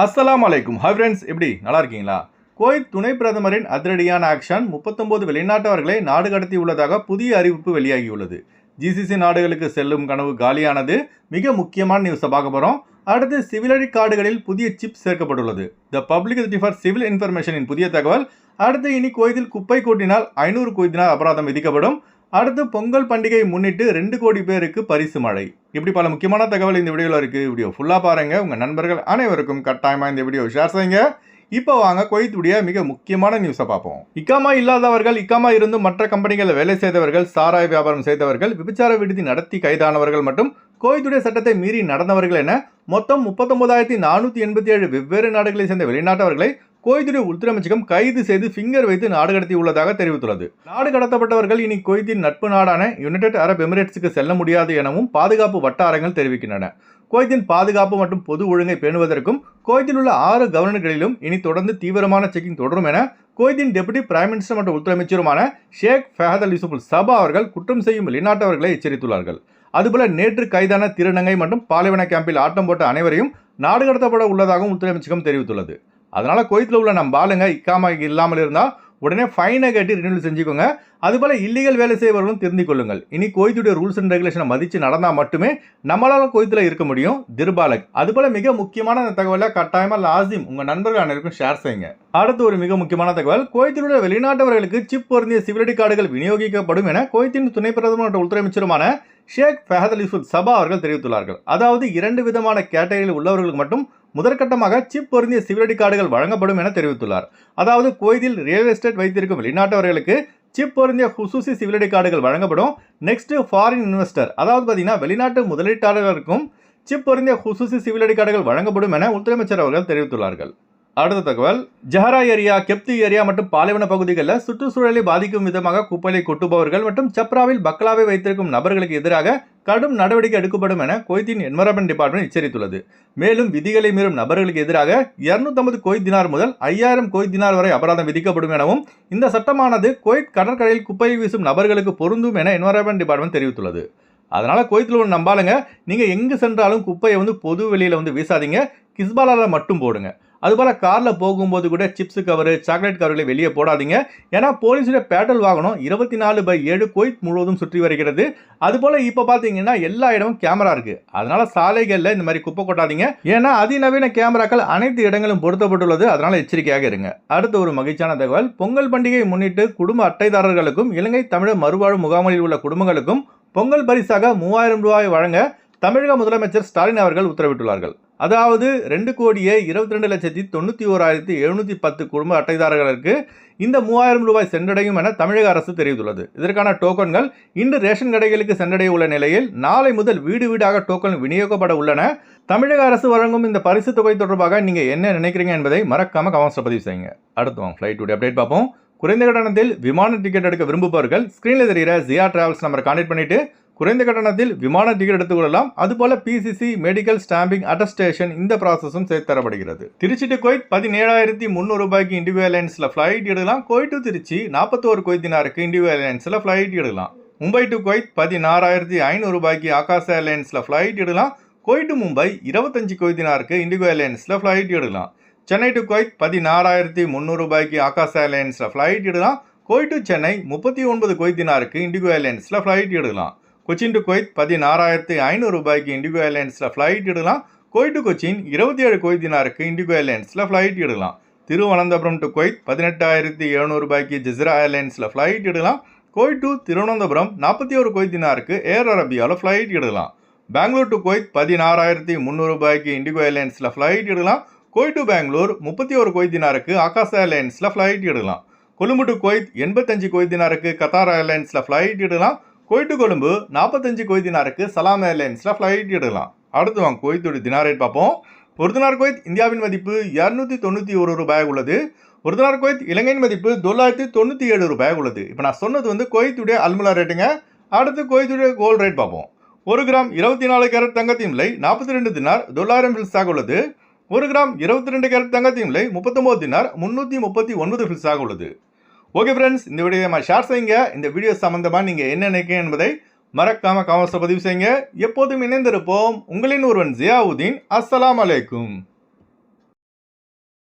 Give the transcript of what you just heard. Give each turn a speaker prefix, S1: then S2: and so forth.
S1: அஸ்லாம் அலைக்கும். Hi friends எப்படி? நல்லா இருக்கீங்களா? குவைத் துணை பிரதமரின் அதிரடியான ஆக்ஷன் முப்பத்தொம்போது வெளிநாட்டவர்களை நாடு கடத்தி உள்ளதாக புதிய அறிவிப்பு வெளியாகியுள்ளது. ஜிசிசி நாடுகளுக்கு செல்லும் கனவு காலியானது. மிக முக்கியமான நியூஸை பார்க்க போகிறோம் அடுத்து சிவிலரி கார்டுகளில் புதிய சிப் சேர்க்கப்பட்டுள்ளது. த பப்ளிக் ஃபார் சிவில் இன்ஃபர்மேஷனின் புதிய தகவல். அடுத்து இனி குவைத்தில் குப்பை கூட்டினால் ஐநூறு குவைத்தினால் அபராதம் விதிக்கப்படும். அடுத்து பொங்கல் பண்டிகையை முன்னிட்டு ரெண்டு கோடி பேருக்கு பரிசு மழை. இப்படி பல முக்கியமான தகவல் இந்த வீடியோவில் இருக்குது வீடியோ ஃபுல்லாக பாருங்க. உங்கள் நண்பர்கள் அனைவருக்கும் கட்டாயமாக இந்த வீடியோ ஷேர் செய்யுங்க. இப்போ வாங்க குவைத்துடைய மிக முக்கியமான நியூஸை பார்ப்போம். இக்காமா இல்லாதவர்கள் இக்காமா இருந்தும் மற்ற கம்பெனிகளில் வேலை செய்தவர்கள் சாராய வியாபாரம் செய்தவர்கள் விபச்சார விடுதி நடத்தி கைதானவர்கள் மற்றும் குவைத்துடைய சட்டத்தை மீறி நடந்தவர்கள் என மொத்தம் முப்பத்தொன்பதாயிரத்தி நானூற்றி எண்பத்தி ஏழு வெவ்வேறு நாடுகளை சேர்ந்த வெளிநாட்டவர்களை கொய்தினை உள்துறை அமைச்சகம் கைது செய்து ஃபிங்கர் வைத்து நாடு கடத்தி உள்ளதாக தெரிவித்துள்ளது. நாடு கடத்தப்பட்டவர்கள் இனி கொய்தின் நட்பு நாடான யுனைடெட் அரப் எமிரேட்ஸுக்கு செல்ல முடியாது எனவும் பாதுகாப்பு வட்டாரங்கள் தெரிவிக்கின்றன. கோய்தின் பாதுகாப்பு மற்றும் பொது ஒழுங்கை பேணுவதற்கும் குவைத்தில் உள்ள ஆறு கவர்னர்களிலும் இனி தொடர்ந்து தீவிரமான செக்கிங் தொடரும் என குவைத்தின் டெபுட்டி பிரைம் மினிஸ்டர் மற்றும் உள்துறை அமைச்சருமான ஷேக் ஃபஹத் அல் யூசுப் சபா அவர்கள் குற்றம் செய்யும் வெளிநாட்டவர்களை எச்சரித்துள்ளார்கள். அதுபோல நேற்று கைதான திருநங்கை மற்றும் பாலைவன கேம்பில் ஆட்டம் போட்ட அனைவரையும் நாடு கடத்தப்பட உள்ளதாகவும் உள்துறை அமைச்சகம் தெரிவித்துள்ளது. அதனால் குவைத்தில் உள்ள நம்ம ஆளுங்க இக்காம இல்லாமல் இருந்தால் உடனே ஃபைனை கட்டி ரினியூல் செஞ்சுக்கோங்க. அதுபோல் இல்லீகல் வேலை செய்பவர்களும் தெரிந்து கொள்ளுங்கள். இனி கோயத்துடைய ரூல்ஸ் அண்ட் ரெகுலேஷனை மதித்து நடந்தால் மட்டுமே நம்மளால கோயத்தில் இருக்க முடியும். திருபாலக். அதுபோல் மிக முக்கியமான அந்த தகவலை கட்டாயமாக லாசிம் உங்கள் நண்பர்கள் அனைவருக்கும் ஷேர் செய்யுங்க. அடுத்து ஒரு மிக முக்கியமான தகவல். கோயத்தில் வெளிநாட்டவர்களுக்கு சிப் பொருந்திய சிவிலடி கார்டுகள் விநியோகிக்கப்படும் என கோயத்தின் துணை பிரதமர் மற்றும் உள்துறை அமைச்சருமான ஷேக் ஃபஹத் அலி சபா அவர்கள் தெரிவித்துள்ளார்கள். அதாவது இரண்டு விதமான கேட்டகரியில் உள்ளவர்களுக்கு மட்டும் முதற்கட்டமாக சிப் பொருந்திய சிவிலடி கார்டுகள் வழங்கப்படும் என தெரிவித்துள்ளார். அதாவது கோயிலில் ரியல் எஸ்டேட் வைத்திருக்கும் வெளிநாட்டவர்களுக்கு சிப் பொருந்திய ஹுசூசி சிவிலடி கார்டுகள் வழங்கப்படும் நெக்ஸ்ட் ஃபாரின் இன்வெஸ்டர் அதாவது பார்த்தீங்கன்னா வெளிநாட்டு முதலீட்டாளர்களுக்கும் சிப் பொருந்திய ஹுசூசி சிவிலடி கார்டுகள் வழங்கப்படும் என உள்துறை அமைச்சர் அவர்கள் தெரிவித்துள்ளார்கள். அடுத்த தகவல். ஜஹரா ஏரியா கெப்தி ஏரியா மற்றும் பாலைவன பகுதிகளில் சுற்றுச்சூழலை பாதிக்கும் விதமாக குப்பையை கொட்டுபவர்கள் மற்றும் சப்ராவில் பக்லாவை வைத்திருக்கும் நபர்களுக்கு எதிராக கடும் நடவடிக்கை எடுக்கப்படும் என கொய்தின் என்வரன்மெண்ட் டிபார்ட்மெண்ட் எச்சரித்துள்ளது. மேலும் விதிகளை மீறும் நபர்களுக்கு எதிராக இருநூத்தம்பது கொய்த் தினார் முதல் ஐயாயிரம் கொய்த் தினார் வரை அபராதம் விதிக்கப்படும் எனவும் இந்த சட்டமானது கொய்த் கடற்கரையில் குப்பையை வீசும் நபர்களுக்கு பொருந்தும் என என்வரன்மெண்ட் டிபார்ட்மெண்ட் தெரிவித்துள்ளது. அதனால் கோயத்தில் உள்ள நம்பாளுங்க நீங்கள் எங்கு சென்றாலும் குப்பையை வந்து பொது வெளியில் வந்து வீசாதீங்க கிஸ்பாலால் மட்டும் போடுங்க. அதுபோல் காரில் போகும்போது கூட சிப்ஸ் கவரு சாக்லேட் கவர்களை வெளியே போடாதீங்க. ஏன்னா போலீஸுடைய பேட்டல் வாகனம் இருபத்தி நாலு பை ஏழு கோயத் முழுவதும் சுற்றி வருகிறது. அதுபோல் இப்போ பார்த்தீங்கன்னா எல்லா இடமும் கேமரா இருக்குது அதனால் சாலைகளில் இந்த மாதிரி குப்பை கொட்டாதீங்க. ஏன்னா அதிநவீன கேமராக்கள் அனைத்து இடங்களும் பொருத்தப்பட்டுள்ளது. அதனால் எச்சரிக்கையாக இருங்க. அடுத்த ஒரு மகிழ்ச்சியான தகவல். பொங்கல் பண்டிகையை முன்னிட்டு குடும்ப அட்டைதாரர்களுக்கும் இலங்கை தமிழர் மறுவாழ்வு முகாமில் உள்ள குடும்பங்களுக்கும் பொங்கல் பரிசாக மூவாயிரம் ரூபாய் வழங்க தமிழக முதலமைச்சர் ஸ்டாலின் அவர்கள் உத்தரவிட்டுள்ளார்கள். அதாவது ரெண்டு கோடியே இருபத்தி ரெண்டு லட்சத்தி தொண்ணூற்றி ஓராயிரத்தி எழுநூற்றி பத்து குடும்ப அட்டைதாரர்களுக்கு இந்த மூவாயிரம் ரூபாய் சென்றடையும் என தமிழக அரசு தெரிவித்துள்ளது. இதற்கான டோக்கன்கள் இன்று ரேஷன் கடைகளுக்கு சென்றடைய உள்ள நிலையில் நாளை முதல் வீடு வீடாக டோக்கன் விநியோகப்பட உள்ளன. தமிழக அரசு வழங்கும் இந்த பரிசு தொகை தொடர்பாக நீங்கள் என்ன நினைக்கிறீங்க என்பதை மறக்காம கமெண்ட்ஸில் பதிவு செய்யுங்க. அடுத்து வாங்க ஃப்ளைட் அப்டேட் பார்ப்போம். குறைந்த கட்டணத்தில் விமான டிக்கெட் எடுக்க விரும்புபவர்கள் ஸ்க்ரீனில் தெரிகிற ஜியா டிராவல்ஸ் நம்பரை கான்டெக்ட் பண்ணிட்டு குறைந்த கட்டணத்தில் விமான டிக்கெட் எடுத்துக்கொள்ளலாம். அதுபோல பிசிசி மெடிக்கல் ஸ்டாம்பிங் அட்டஸ்டேஷன் இந்த ப்ராசஸும் சேர்த்து தரப்படுகிறது. திருச்சி டு கோயத் பதினேழாயிரத்தி முந்நூறு ரூபாய்க்கு இண்டிகோ ஏர்லைன்ஸில் ஃப்ளைட் எடுக்கலாம். கோயட் டு திருச்சி நாற்பத்தோரு கொய்தினாருக்கு இண்டிகோ ஏர்லைன்ஸில் ஃப்ளைட் எடுக்கலாம். மும்பை டு கோயத் பதினாறாயிரத்தி ஐநூறு ரூபாய்க்கு ஆகாஷ் ஏர்லைன்ஸில் ஃப்ளைட் எடுக்கலாம். கோயட் டு மும்பை இருபத்தஞ்சு கொய்தினாருக்கு இண்டிகோ ஏர்லைன்ஸில் ஃப்ளைட் எடுக்கலாம். சென்னை டு கோயத் பதினாறாயிரத்தி முந்நூறு ரூபாய்க்கு ஆகாஷ் ஏர்லைன்ஸில் ஃப்ளைட் எடுக்கலாம். கோயட் டு சென்னை முப்பத்தி ஒன்பது கொய்தினாருக்கு இண்டிகோ ஏர்லைன்ஸில் ஃப்ளைட் எடுக்கலாம். கொச்சின் டு கொய்த் பதினாறாயிரத்தி ஐநூறு ரூபாய்க்கு இண்டிகோ ஏர்லைன்ஸில் ஃப்ளைட் இடலாம் கோய் டு கொச்சின் இருபத்தி ஏழு கொய்த் தினாருக்கு இண்டிகோ ஏர்லைன்ஸில் ஃப்ளைட் இடலாம் திருவனந்தபுரம் டு கொய்த் பதினெட்டாயிரத்தி எழுநூறு ரூபாய்க்கு ஜிஸ்ரா ஏர்லைன்ஸில் ஃப்ளைட் இடலாம் கோய் டு திருவனந்தபுரம் நாற்பத்தி ஒரு கொய்த் தினாருக்கு ஏர் அரபியாவில் ஃப்ளைட் இடலாம் பெங்களூர் டு கொய்த் பதினாறாயிரத்தி முந்நூறு ரூபாய்க்கு இண்டிகோ ஏர்லைன்ஸில் ஃப்ளைட் இடலாம் கோய் டு பெங்களூர் முப்பத்தி ஒரு கொய்த் தினாருக்கு ஆகாஷ் ஏர்லைன்ஸில் ஃப்ளைட் இடலாம் கொழும்பு டு கொய்த் எண்பத்தஞ்சு கொய்த் தினாருக்கு கத்தார் ஏர்லைன்ஸில் ஃப்ளைட் இடலாம் கோயிட்டு கொழும்பு நாற்பத்தஞ்சு கோய் தினாருக்கு சலாம் ஏர்லைன்ஸில் ஃப்ளைட் எடுக்கலாம். அடுத்து வாங்க கோயத்தோட தினார் ரேட் பார்ப்போம். ஒரு தினார் கோயத் இந்தியாவின் மதிப்பு இரநூத்தி தொண்ணூற்றி ஒரு ரூபாய் உள்ளது. ஒரு தினார் கோயத் இலங்கையின் மதிப்பு தொள்ளாயிரத்தி தொண்ணூற்றி ஏழு ரூபாய் உள்ளது. இப்போ நான் சொன்னது வந்து கோயத்துடைய அல்முலா ரேட்டுங்க அடுத்து கோயத்துடைய கோல்டு ரேட் பார்ப்போம். ஒரு கிராம் இருபத்தி நாலு கேரட் தங்கத்தின் விலை நாற்பத்தி ரெண்டு தினார் தொள்ளாயிரம் ஃபில்ஸாக உள்ளது. ஒரு கிராம் இருபத்தி ரெண்டு கேரட் தங்கத்தின் விலை முப்பத்தொம்போது தினார் முந்நூற்றி முப்பத்தி ஒன்பது ஃபில்ஸாக உள்ளது. ஓகே ஃப்ரெண்ட்ஸ் இந்த வீடியோ நம்ம ஷேர் செய்யுங்க. இந்த வீடியோ சம்மந்தமாக நீங்கள் என்ன நினைக்கிறீங்க என்பதை மறக்காம காமெண்ட்ஸில் பதிவு செய்யுங்க. எப்போதும் இணைந்திருப்போம் உங்களின் ஒருவன் ஜியாவுதீன். அஸ்லாம் அலைக்கும்.